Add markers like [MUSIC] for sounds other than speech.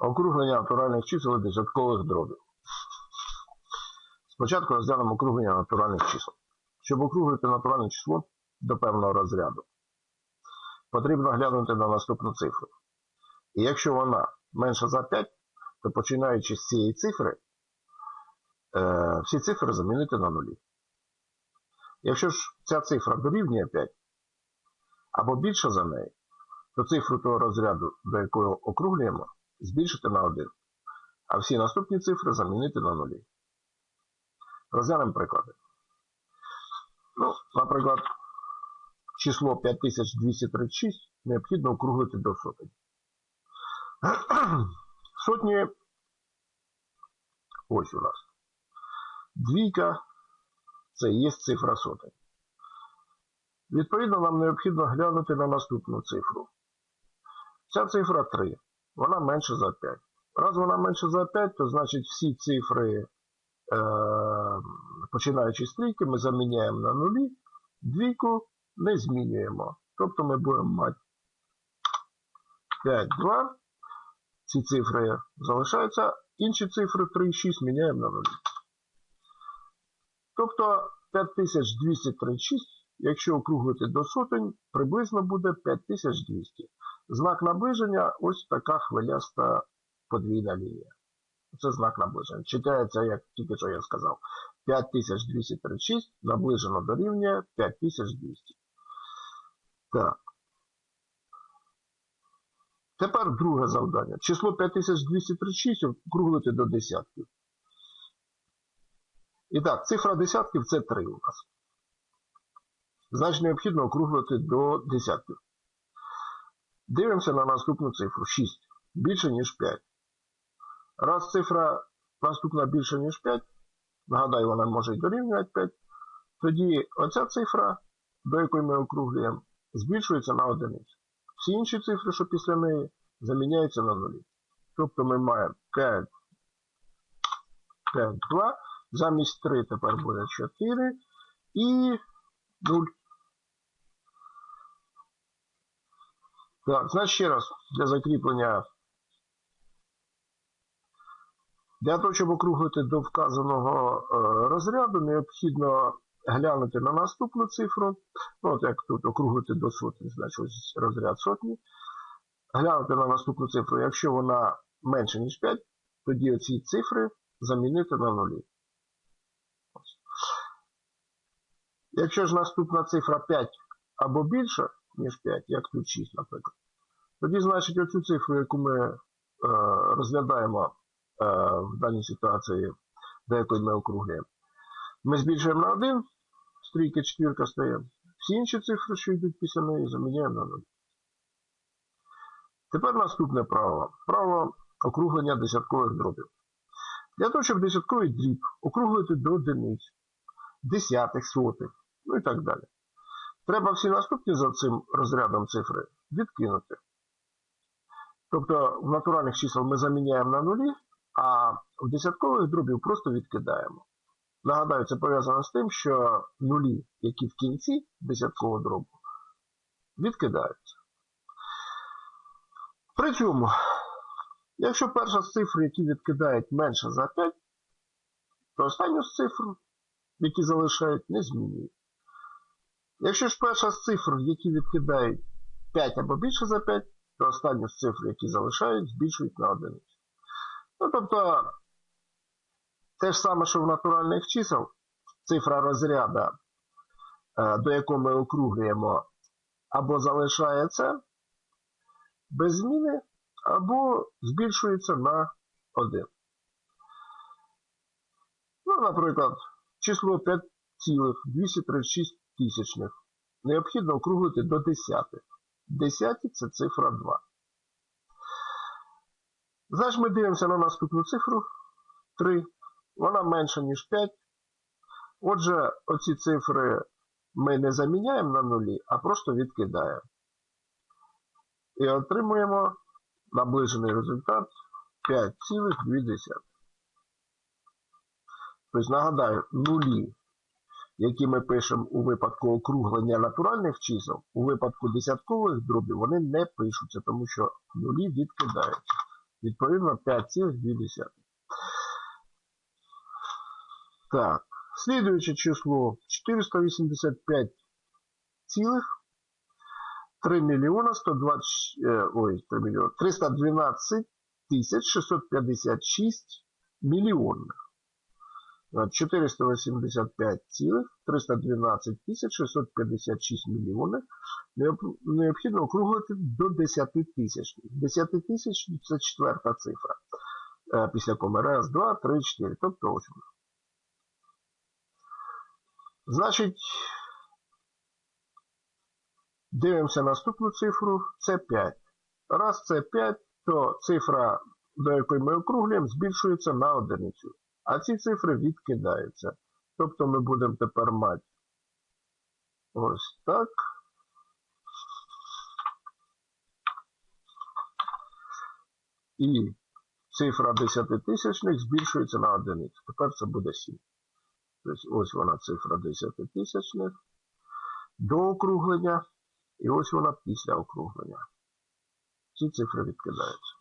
Округлення натуральних чисел і десяткових дробів. Спочатку розглянемо округлення натуральних чисел. Щоб округлити натуральне число до певного розряду, потрібно глянути на наступну цифру. І якщо вона менша за 5, то починаючи з цієї цифри, е, всі цифри замінити на нулі. Якщо ж ця цифра дорівнює 5 або більше за неї, то цифру того розряду, до якого округлюємо, збільшити на 1, а всі наступні цифри замінити на нулі. Розглянемо приклади. Ну, наприклад, число 5236 необхідно округлити до сотень. [CLEARS THROAT] Сотні ось у нас. Двійка це і є цифра сотень. Відповідно, нам необхідно глянути на наступну цифру. Ця цифра 3. Вона менше за 5. Раз вона менше за 5, то значить всі цифри, е, починаючи з трійки, ми заміняємо на нулі, двійку не змінюємо. Тобто ми будемо мати 5, 2. Ці цифри залишаються, інші цифри 3 6 міняємо на нулі. Тобто 5236, якщо округлити до сотень, приблизно буде 5200. Знак наближення ось така хвиляста подвійна лінія. Це знак наближення. Читається, як тільки що я сказав. 5236 наближено до рівня 5200. Так. Тепер друге завдання. Число 5236 округлити до десятків. І так, цифра десятків це 3 у нас. Значить, необхідно округлити до десятків. Дивимося на наступну цифру 6. Більше, ніж 5. Раз цифра наступна більше, ніж 5, нагадаю, вона може дорівнювати 5, тоді оця цифра, до якої ми округлюємо, збільшується на одиницю. Всі інші цифри, що після неї, заміняються на нулі. Тобто ми маємо 5, 5, 2, замість 3 тепер буде 4 і 0. Так, значить ще раз, для закріплення. Для того, щоб округлити до вказаного е, розряду, необхідно глянути на наступну цифру. Ну, от як тут округлити до сотні, значить ось розряд сотні. Глянути на наступну цифру. Якщо вона менше, ніж 5, тоді оці цифри замінити на нулі. Якщо ж наступна цифра 5 або більше, ніж 5, як тут 6, наприклад, тоді, значить, оцю цифру, яку ми е, розглядаємо е, в даній ситуації, до якої ми округлюємо, ми збільшуємо на 1, стрійка четвірка стає. Всі інші цифри, що йдуть після неї, заміняємо на 0. Тепер наступне правило. Правило округлення десяткових дробів. Для того, щоб десятковий дріб округлити до одиниць, десятих, сотих, ну і так далі. Треба всі наступні за цим розрядом цифри відкинути. Тобто в натуральних чисел ми заміняємо на нулі, а в десяткових дробів просто відкидаємо. Нагадаю, це пов'язано з тим, що нулі, які в кінці десяткового дробу, відкидаються. При цьому, якщо перша з цифр, які відкидають менше за 5, то останню з цифр, які залишають, не змінюють. Якщо ж перша з цифр, які відкидають 5 або більше за 5, то останні з цифр, які залишають, збільшують на одиницю. Ну, тобто, те ж саме, що в натуральних чисел, цифра розряда, е, до якого ми округлюємо, або залишається без зміни, або збільшується на 1. Ну, наприклад, число 5,236 тисячних необхідно округлити до десятих. Десяті це цифра 2. Значить, ми дивимося на наступну цифру 3. Вона менша, ніж 5. Отже, оці цифри ми не заміняємо на нулі, а просто відкидаємо. І отримуємо наближений результат 5,2. Тобто, нагадаю, нулі які ми пишемо у випадку округлення натуральних чисел, у випадку десяткових дробів вони не пишуться, тому що нулі відкидаються. Відповідно 5,2. Так, слідуюче число 485 цілих 3 мільйона 120, е, ой, 3 мільйона, 312 тисяч 656 мільйонних. Е, 485 цілих 312 тисяч 656 мільйонів необхідно округлити до 10 тисяч. 10 тисяч це четверта цифра. Е, Після коми раз, два, три, чотири. Тобто ось. Значить, дивимося наступну цифру. Це 5. Раз це 5, то цифра, до якої ми округлюємо, збільшується на одиницю. А ці цифри відкидаються. Тобто ми будемо тепер мати ось так. І цифра десятитисячних збільшується на одиницю. Тепер це буде 7. Тобто ось вона цифра десятитисячних до округлення. І ось вона після округлення. Ці цифри відкидаються.